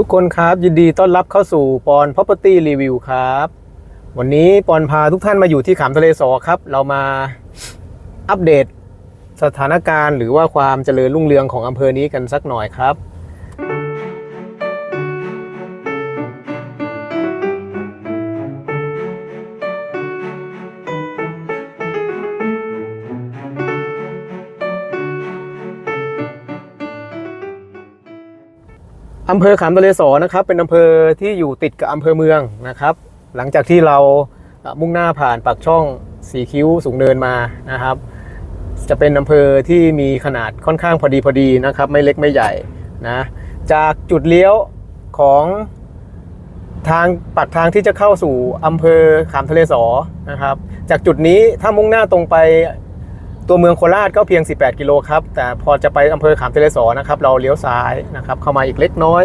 ทุกคนครับ ยินดีต้อนรับเข้าสู่ปอน Property Review ครับ วันนี้ปอนพาทุกท่านมาอยู่ที่ขามทะเลสอครับ เรามาอัปเดตสถานการณ์ หรือว่าความเจริญรุ่งเรืองของอำเภอนี้กันสักหน่อยครับ อำเภอขามทะเลสอนะครับ เป็นอำเภอที่อยู่ติดกับอำเภอเมืองนะครับ หลังจากที่เรามุ่งหน้าผ่านปากช่องสีคิ้วสูงเนินมานะครับ จะเป็นอำเภอที่มีขนาดค่อนข้างพอดีพอดีนะครับ ไม่เล็กไม่ใหญ่นะจากจุดเลี้ยวของทางปากทางที่จะเข้าสู่อำเภอขามทะเลสอนะครับ จากจุดนี้ถ้ามุ่งหน้าตรงไป ตัวเมืองโคราชก็เพียง 18 กิโลครับ แต่พอจะไปอำเภอขามทะเลสอนะครับ เราเลี้ยวซ้ายนะครับเข้ามาอีกเล็กน้อย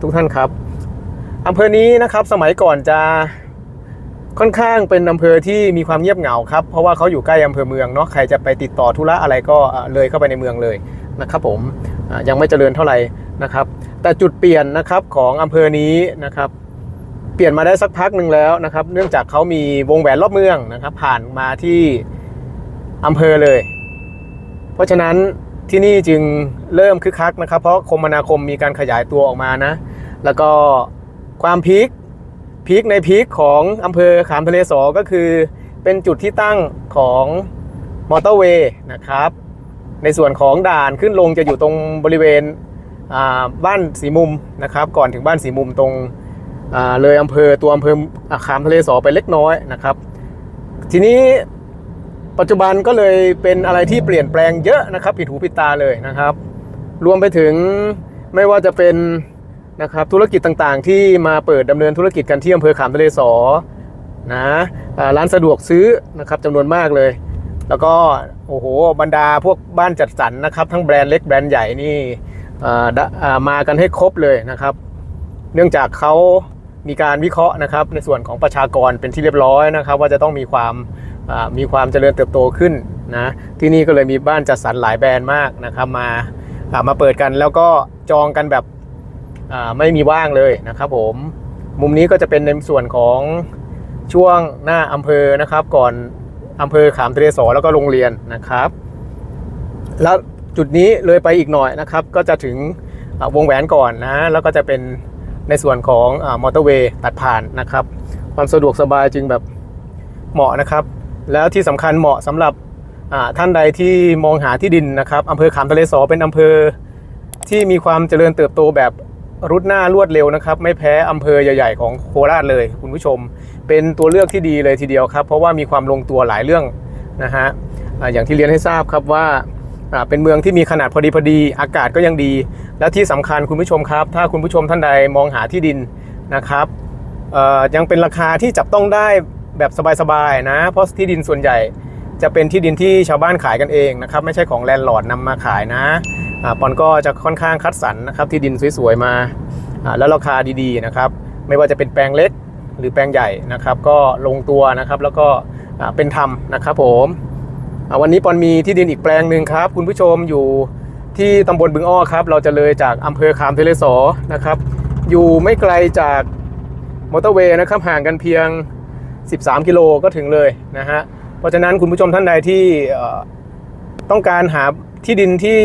ทุกท่านครับอำเภอนี้นะครับสมัยก่อนจะค่อนข้างเป็นอำเภอที่มีความเงียบเหงาครับ เพราะว่าเขาอยู่ใกล้อำเภอเมืองเนาะใครจะไปติดต่อธุระอะไรก็เลยเข้าไปในเมืองเลยนะครับผมยังไม่เจริญเท่าไหร่นะครับ แต่จุดเปลี่ยนนะครับของอำเภอนี้นะครับ เปลี่ยนมาได้สักพักหนึ่งแล้วนะครับ เนื่องจากเขามีวงแหวนรอบเมืองนะครับ ผ่านมาที่ อำเภอเลย เพราะฉะนั้นที่นี่จึงเริ่มคึกคักนะครับ เพราะคมนาคมมีการขยายตัวออกมานะ แล้วก็ความพีคพีคในพีคของอำเภอขามทะเลสอก็คือ เป็นจุดที่ตั้งของมอเตอร์เวย์นะครับ ในส่วนของด่านขึ้นลงจะอยู่ตรงบริเวณบ้านสีมุมนะครับ ก่อนถึงบ้านสีมุมตรงเลยอำเภอตัวอำเภอขามทะเลสอไปเล็กน้อยนะครับ ทีนี้ ปัจจุบันก็เลยเป็นอะไรที่เปลี่ยนแปลงเยอะนะครับผิดหูผิดตาเลยนะครับ รวมไปถึงไม่ว่าจะเป็นนะครับธุรกิจต่างๆ ที่มาเปิดดำเนินธุรกิจกันที่อำเภอขามทะเลสอนะร้านสะดวกซื้อนะครับจำนวนมากเลย แล้วก็โอ้โหบรรดาพวกบ้านจัดสรรนะครับ ทั้งแบรนด์เล็กแบรนด์ใหญ่นี่มากันให้ครบเลยนะครับ เนื่องจากเขามีการวิเคราะห์นะครับในส่วนของประชากรเป็นที่เรียบร้อยนะครับ ว่าจะต้องมีความ มีความเจริญเติบโตขึ้นนะที่นี่ก็เลยมีบ้านจัดสรรหลายแบรนด์มากนะครับมามาเปิดกันแล้วก็จองกันแบบไม่มีว่างเลยนะครับผมมุมนี้ก็จะเป็นในส่วนของช่วงหน้าอำเภอนะครับ ก่อนอำเภอขามทะเลสอแล้วก็โรงเรียนนะครับ แล้วจุดนี้เลยไปอีกหน่อยนะครับ ก็จะถึงวงแหวนก่อนนะ แล้วก็จะเป็นในส่วนของมอเตอร์เวย์ตัดผ่านนะครับ ความสะดวกสบายจึงแบบเหมาะนะครับ แล้วที่สำคัญเหมาะสำหรับท่านใดที่มองหาที่ดินนะครับอำเภอขามทะเลสอเป็นอำเภอที่มีความเจริญเติบโตแบบรุดหน้ารวดเร็วนะครับ ไม่แพ้อำเภอใหญ่ ๆ ของโคราชเลย คุณผู้ชม เป็นตัวเลือกที่ดีเลยทีเดียวครับ เพราะว่ามีความลงตัวหลายเรื่องนะฮะอย่างที่เรียนให้ทราบครับว่าเป็นเมืองที่มีขนาดพอดีพอดีอากาศก็ยังดี และที่สำคัญคุณผู้ชมครับ ถ้าคุณผู้ชมท่านใดมองหาที่ดินนะครับยังเป็นราคาที่จับต้องได้ แบบสบายๆนะ เพราะที่ดินส่วนใหญ่จะเป็นที่ดินที่ชาวบ้านขายกันเองนะครับ ไม่ใช่ของแลนด์ลอร์ดนำมาขายนะอ่าปอนก็จะค่อนข้างคัดสรรนะครับที่ดินสวยๆมาอ่าแล้วราคาดีๆนะครับ ไม่ว่าจะเป็นแปลงเล็กหรือแปลงใหญ่นะครับ ก็ลงตัวนะครับแล้วก็อ่าเป็นธรรมนะครับผมอ่าวันนี้ปอนมีที่ดินอีกแปลงหนึ่งครับ คุณผู้ชมอยู่ที่ตำบลบึงอ้อครับ เราจะเลยจากอำเภอขามเทเลสอนะครับ อยู่ไม่ไกลจากมอเตอร์เวย์นะครับห่างกันเพียง 13 กิโลก็ถึงเลยนะฮะ เพราะฉะนั้นคุณผู้ชมท่านใดที่ต้องการหาที่ดินที่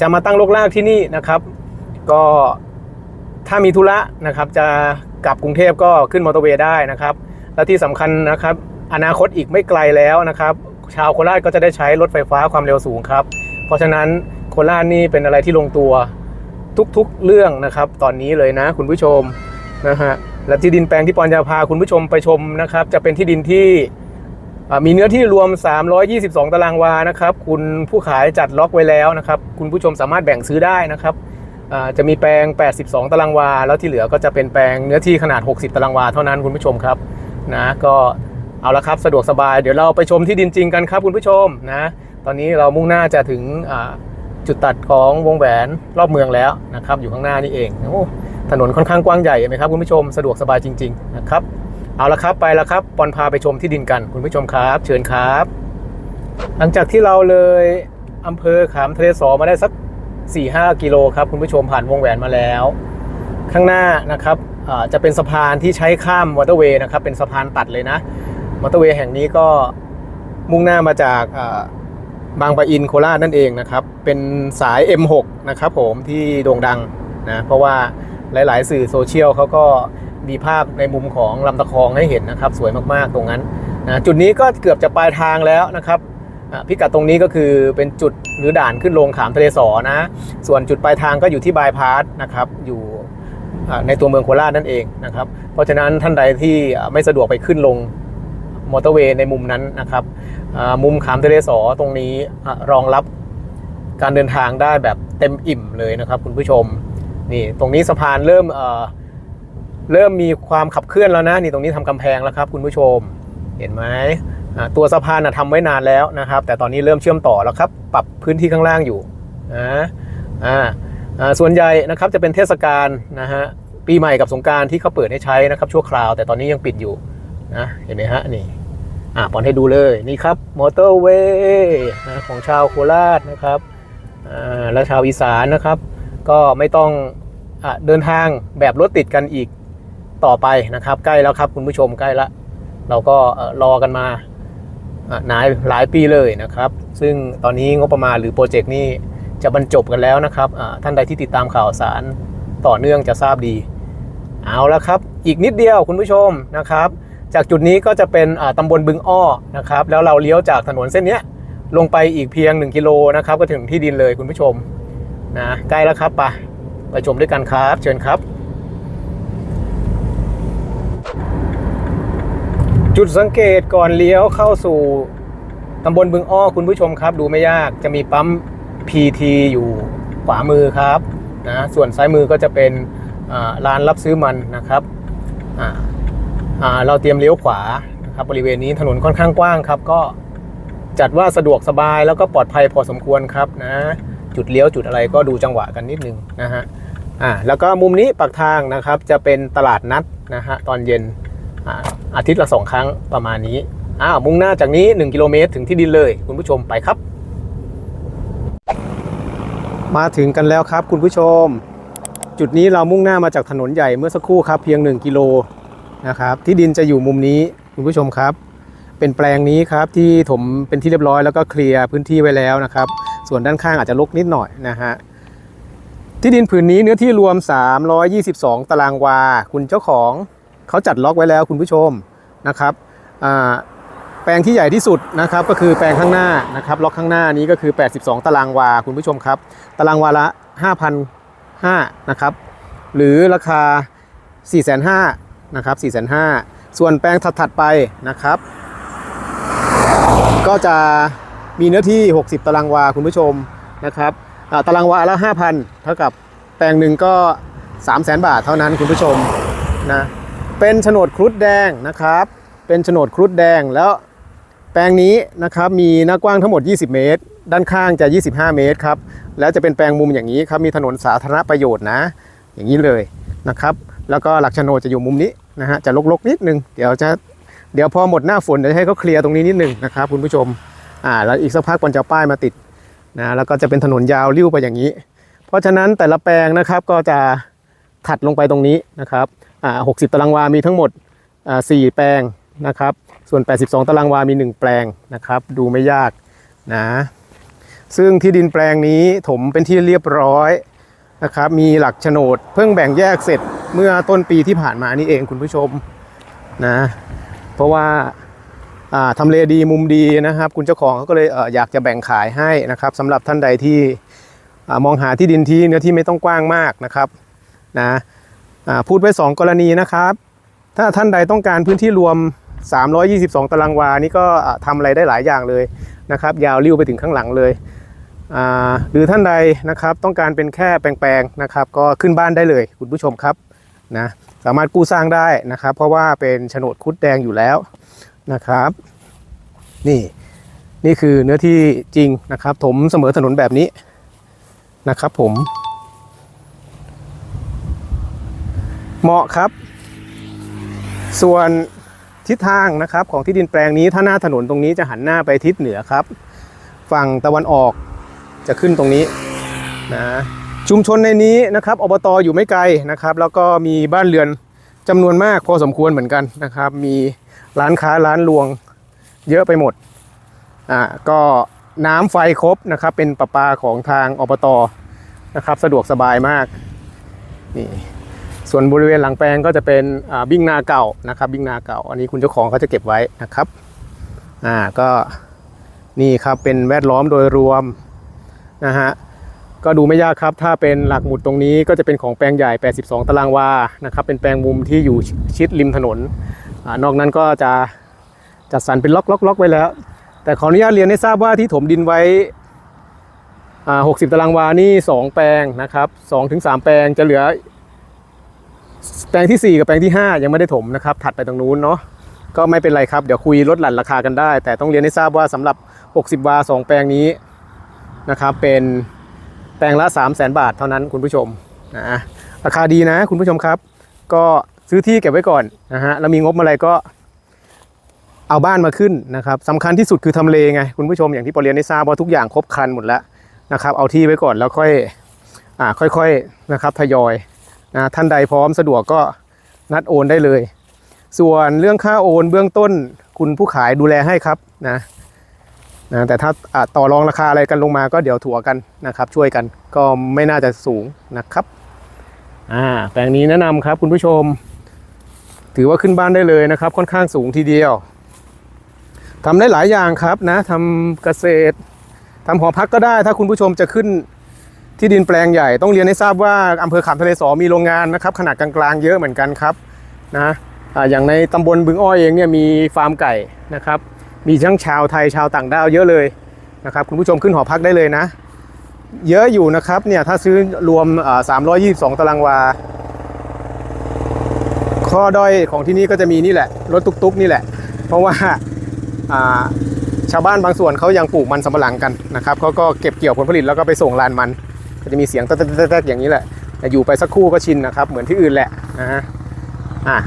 จะมาตั้งโลกลากที่นี่นะครับ ก็ถ้ามีธุระนะครับจะกลับกรุงเทพก็ขึ้นมอเตอร์เวย์ได้นะครับ และที่สำคัญนะครับ อนาคตอีกไม่ไกลแล้วนะครับ ชาวโคราชก็จะได้ใช้รถไฟฟ้าความเร็วสูงครับ เพราะฉะนั้นโคราชนี่เป็นอะไรที่ลงตัวทุกๆเรื่องนะครับ ตอนนี้เลยนะคุณผู้ชมนะฮะ และที่ดินแปลงที่ปอนจะพาคุณผู้ชมไปชมนะครับ จะเป็นที่ดินที่มีเนื้อที่รวม 322 ตารางวานะครับ คุณผู้ขายจัดล็อกไว้แล้วนะครับ คุณผู้ชมสามารถแบ่งซื้อได้นะครับจะมีแปลง 82 ตารางวา แล้วที่เหลือก็จะเป็นแปลงเนื้อที่ขนาด 60 ตารางวาเท่านั้นคุณผู้ชมครับนะก็เอาละครับสะดวกสบายเดี๋ยวเราไปชมที่ดินจริงกันครับคุณผู้ชมนะตอนนี้เรามุ่งหน้าจะถึงจุดตัดของวงแหวนรอบเมืองแล้วนะครับ อยู่ข้างหน้านี่เองโอ้ ถนนค่อนข้างกว้างใหญ่ไหมครับคุณผู้ชมสะดวกสบายจริงๆนะครับเอาละครับไปแล้วครับปอนพาไปชมที่ดินกันคุณผู้ชมครับ เชิญครับ หลังจากที่เราเลยอำเภอขามทะเลสอมาได้สัก 4-5 กิโลครับคุณผู้ชมผ่านวงแหวนมาแล้ว ข้างหน้านะครับจะเป็นสะพานที่ใช้ข้ามมอเตอร์เวย์นะครับเป็นสะพานตัดเลยนะมอเตอร์เวย์แห่งนี้ก็มุ่งหน้ามาจากบางปะอินโคราชนั่นเองนะครับ เป็นสาย M6 นะครับผมที่โด่งดังนะเพราะว่า หลาย ๆ สื่อโซเชียลเขาก็มีภาพในมุมของลำตะคองให้เห็นนะครับ สวยมากๆตรงนั้นนะจุดนี้ก็เกือบจะปลายทางแล้วนะครับพิกัดตรงนี้ก็คือเป็นจุดหรือด่านขึ้นลงขามทะเลสอนะ ส่วนจุดปลายทางก็อยู่ที่บายพาสนะครับอยู่ในตัวเมืองโคราชนั่นเองนะครับ เพราะฉะนั้นท่านใดที่ไม่สะดวกไปขึ้นลงมอเตอร์เวย์ในมุมนั้นนะครับมุมขามทะเลสอตรงนี้รองรับการเดินทางได้แบบเต็มอิ่มเลยนะครับคุณผู้ชม นี่ตรงนี้สะพานเริ่มเอ่อเริ่มมีความขับเคลื่อนแล้วนะนี่ตรงนี้ทำกำแพงแล้วครับคุณผู้ชม เห็นไหมตัวสะพานนะทำไว้นานแล้วนะครับ แต่ตอนนี้เริ่มเชื่อมต่อแล้วครับปรับพื้นที่ข้างล่างอยู่นะอ่าอ่าส่วนใหญ่นะครับจะเป็นเทศกาลนะฮะปีใหม่กับสงการที่เขาเปิดให้ใช้นะครับชั่วคราว แต่ตอนนี้ยังปิดอยู่นะเห็นไหมฮะนี่อ่าปอนให้ดูเลยนี่ครับมอเตอร์เวย์ของชาวโคราชนะครับอ่าและชาวอีสานนะครับ ก็ไม่ต้องอเดินทางแบบรถติดกันอีกต่อไปนะครับ ใกล้แล้วครับคุณผู้ชมใกล้ละ เราก็รอกันมาอ่านานหลายปีเลยนะครับ ซึ่งตอนนี้งบประมาณหรือโปรเจกต์นี้จะบรรจบกันแล้วนะครับท่านใดที่ติดตามข่าวสารต่อเนื่องจะทราบดี เอาละครับ อีกนิดเดียวคุณผู้ชมนะครับ จากจุดนี้ก็จะเป็นอ่าตำบลบึงอ้อนะครับ แล้วเราเลี้ยวจากถนนเส้นนี้ลงไปอีกเพียง 1 กิโลนะครับ ก็ถึงที่ดินเลยคุณผู้ชม นะใกล้แล้วครับไปไปชมด้วยกันครับ เชิญครับ จุดสังเกตก่อนเลี้ยวเข้าสู่ตำบลบึงอ้อคุณผู้ชมครับ ดูไม่ยากจะมีปั๊ม PT อยู่ขวามือครับนะส่วนซ้ายมือก็จะเป็นร้านรับซื้อมันนะครับเราเตรียมเลี้ยวขวานะครับบริเวณนี้ถนนค่อนข้างกว้างครับ ก็จัดว่าสะดวกสบายแล้วก็ปลอดภัยพอสมควรครับนะ จุดเลี้ยวจุดอะไรก็ดูจังหวะกันนิดนึงนะฮะอ่าแล้วก็มุมนี้ปากทางนะครับจะเป็นตลาดนัดนะฮะตอนเย็นอาอาทิตย์ละสองครั้งประมาณนี้อ้าวมุ่งหน้าจากนี้ 1 กิโลเมตรถึงที่ดินเลย คุณผู้ชมไปครับ มาถึงกันแล้วครับคุณผู้ชม จุดนี้เรามุ่งหน้ามาจากถนนใหญ่เมื่อสักครู่ครับเพียง 1 กิโลนะครับที่ดินจะอยู่มุมนี้คุณผู้ชมครับ เป็นแปลงนี้ครับที่ถมเป็นที่เรียบร้อยแล้วก็เคลียร์พื้นที่ไว้แล้วนะครับ ส่วนด้านข้างอาจจะรกนิดหน่อยนะฮะที่ดินผืนนี้เนื้อที่รวม 322 ตารางวา คุณเจ้าของเขาจัดล็อกไว้แล้วคุณผู้ชมนะครับแปลงที่ใหญ่ที่สุดนะครับก็คือแปลงข้างหน้านะครับล็อกข้างหน้านี้ก็คือ 82 ตารางวาคุณผู้ชมครับ ตารางวาละ 5,500นะครับหรือราคา 4,500นะครับ4,500ส่วนแปลงถัดๆไปนะครับ ก็จะ มีเนื้อที่ 60 ตารางวาคุณผู้ชมนะครับตารางวาละ 5,000 เท่ากับแปลงหนึ่งก็ 300,000บาทเท่านั้นคุณผู้ชมนะเป็นโฉนดครุฑแดงนะครับ เป็นโฉนดครุฑแดงแล้วแปลงนี้นะครับมีหน้ากว้างทั้งหมด 20 เมตร ด้านข้างจะ 25 เมตรครับแล้วจะเป็นแปลงมุมอย่างนี้ครับมีถนนสาธารณประโยชน์นะ อย่างนี้เลยนะครับ แล้วก็หลักโฉนดจะอยู่มุมนี้นะฮะจะลกๆนิดนึงเดี๋ยวจะเดี๋ยวพอหมดหน้าฝนเดี๋ยวให้เขาเคลียร์ตรงนี้นิดนึงนะครับคุณผู้ชม อ่าแล้วอีกสักพักก่อนจะป้ายมาติดนะแล้วก็จะเป็นถนนยาวริ้วไปอย่างนี้ เพราะฉะนั้นแต่ละแปลงนะครับก็จะถัดลงไปตรงนี้นะครับอ่า60ตารางวา มีทั้งหมดอ่า4แปลงนะครับ ส่วน 82 ตารางวา มี 1 แปลงนะครับ ดูไม่ยากนะ ซึ่งที่ดินแปลงนี้ถมเป็นที่เรียบร้อยนะครับ มีหลักโฉนด เพิ่งแบ่งแยกเสร็จเมื่อต้นปีที่ผ่านมานี่เองคุณผู้ชมนะ เพราะว่า ทำเลดีมุมดีนะครับ คุณเจ้าของเขาก็เลยอยากจะแบ่งขายให้นะครับสำหรับท่านใดที่มองหาที่ดินที่เนื้อที่ไม่ต้องกว้างมากนะครับนะพูดไว้ 2 กรณีนะครับ ถ้าท่านใดต้องการพื้นที่รวม 322 ตารางวานี่ก็ทำอะไรได้หลายอย่างเลยนะครับ ยาวริ้วไปถึงข้างหลังเลยหรือท่านใดนะครับต้องการเป็นแค่แปลงๆนะครับ ก็ขึ้นบ้านได้เลยคุณผู้ชมครับนะสามารถกู้สร้างได้นะครับ เพราะว่าเป็นโฉนดคุดแดงอยู่แล้ว นะครับ นี่นี่คือเนื้อที่จริงนะครับ ถมเสมอถนนแบบนี้นะครับ ผม เหมาะครับ ส่วนทิศทางนะครับ ของที่ดินแปลงนี้ถ้าหน้าถนนตรงนี้จะหันหน้าไปทิศเหนือครับ ฝั่งตะวันออกจะขึ้นตรงนี้นะชุมชนในนี้นะครับอบตอยู่ไม่ไกลนะครับ แล้วก็มีบ้านเรือน จำนวนมากพอสมควรเหมือนกันนะครับ มีร้านค้าร้านรวงเยอะไปหมดอ่าก็น้ำไฟครบนะครับ เป็นประปาของทางอบตนะครับ สะดวกสบายมากนี่ส่วนบริเวณหลังแปลงก็จะเป็นอ่าบิ้งนาเก่านะครับบิ้งนาเก่า อันนี้คุณเจ้าของเขาจะเก็บไว้นะครับอ่าก็นี่ครับเป็นแวดล้อมโดยรวมนะฮะ ก็ดูไม่ยากครับ ถ้าเป็นหลักหมุดตรงนี้ก็จะเป็นของแปลงใหญ่ 82 ตารางวานะครับ เป็นแปลงมุมที่อยู่ชิดริมถนนอนอกนั้นก็จะจัดสรรเป็นล็อกล็อกล็อกไว้แล้ว แต่ขออนุญาตเรียนให้ทราบว่าที่ถมดินไว้ 60 ตารางวานี่ 2 แปลงนะครับ2ถึง3แปลงจะเหลือ แปลงทีสี่4 กับแปลงที่ 5 ยังไม่ได้ถมนะครับ ถัดไปตรงนู้นเนาะ ก็ไม่เป็นไรครับ เดี๋ยวคุยลดหลั่นราคากันได้ แต่ต้องเรียนให้ทราบว่าสำหรับ 60 วา 2 แปลงนี้นะครับ เป็น แปลงละ 3 0 0 0 0 0บาทเท่านั้นคุณผู้ชมนะราคาดีนะคุณผู้ชมครับ ก็ซื้อที่เก็บไว้ก่อนนะฮะแล้วมีงบอะไรก็เอาบ้านมาขึ้นนะครับสำคัญที่สุดคือทำเลไงคุณผู้ชมอย่างที่ปอเรียนได้ทราบว่าทุกอย่างครบครันหมดแล้วนะครับ เอาที่ไว้ก่อนแล้วค่อยอ่าค่อยๆนะครับทยอยนะท่านใดพร้อมสะดวกก็นัดโอนได้เลย ส่วนเรื่องค่าโอนเบื้องต้นคุณผู้ขายดูแลให้ครับนะ นะแต่ถ้าต่อรองราคาอะไรกันลงมาก็เดี๋ยวถัวกันนะครับ ช่วยกันก็ไม่น่าจะสูงนะครับอ่าแปลงนี้แนะนำครับคุณผู้ชม ถือว่าขึ้นบ้านได้เลยนะครับ ค่อนข้างสูงทีเดียวทำได้หลายอย่างครับนะทำเกษตรทำหอพักก็ได้ ถ้าคุณผู้ชมจะขึ้นที่ดินแปลงใหญ่ต้องเรียนให้ทราบว่าอำเภอขามทะเลสอมีโรงงานนะครับ ขนาดกลางๆเยอะเหมือนกันครับนะอ่าอย่างในตำบลบึงอ้อยเองเนี่ยมีฟาร์มไก่นะครับ มีทั้งชาวไทยชาวต่างด้าวเยอะเลยนะครับคุณผู้ชมขึ้นหอพักได้เลยนะ เยอะอยู่นะครับเนี่ยถ้าซื้อรวมอ่า322 ตารางวา ข้อด้อยของที่นี่ก็จะมีนี่แหละ รถตุกๆนี่แหละ เพราะว่าชาวบ้านบางส่วนเขายังปลูกมันสำปะหลังกันนะครับเขาก็เก็บเกี่ยวผลผลิตแล้วก็ไปส่งลานมัน ก็จะมีเสียงแต๊กๆอย่างนี้แหละอยู่ไปสักครู่ก็ชินนะครับ เหมือนที่อื่นแหละนะฮะอะ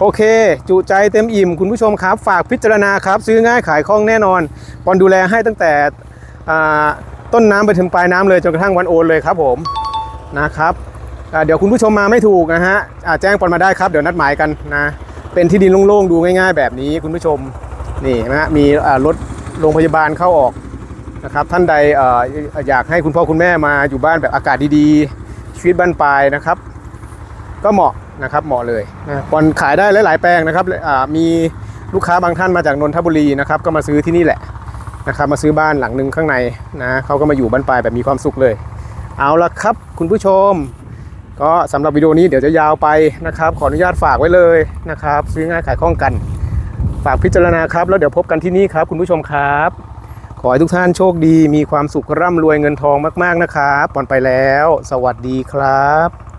โอเค จุใจเต็มอิ่มคุณผู้ชมครับ ฝากพิจารณาครับ ซื้อง่ายขายคล่องแน่นอนปอนดูแลให้ตั้งแต่ต้นน้ำไปถึงปลายน้ำเลยจนกระทั่งวันโอนเลยครับผมนะครับเดี๋ยวคุณผู้ชมมาไม่ถูกนะฮะอ่าแจ้งปอนมาได้ครับเดี๋ยวนัดหมายกันนะเป็นที่ดินโล่งๆดูง่าย ๆ แบบนี้คุณผู้ชมนี่นะฮะมีรถโรงพยาบาลเข้าออกนะครับท่านใดออยากให้คุณพ่อคุณแม่มาอยู่บ้านแบบอากาศดีๆ ชีวิตบ้านปลายนะครับ ก็เหมาะ นะครับเหมาะเลยนะปอนขายได้หลาย ๆ แปลงนะครับมีลูกค้าบางท่านมาจากนนทบุรีนะครับก็มาซื้อที่นี่แหละนะครับมาซื้อบ้านหลังหนึ่งข้างในนะเขาก็มาอยู่บ้านปลายแบบมีความสุขเลย เอาละครับคุณผู้ชม ก็สำหรับวิดีโอนี้เดี๋ยวจะยาวไปนะครับ ขออนุญาตฝากไว้เลยนะครับ ซื้อง่ายขายคล่องกัน ฝากพิจารณาครับ แล้วเดี๋ยวพบกันที่นี่ครับ คุณผู้ชมครับ ขอให้ทุกท่านโชคดี มีความสุขร่ำรวยเงินทองมาก ๆนะครับปอนไปแล้ว สวัสดีครับ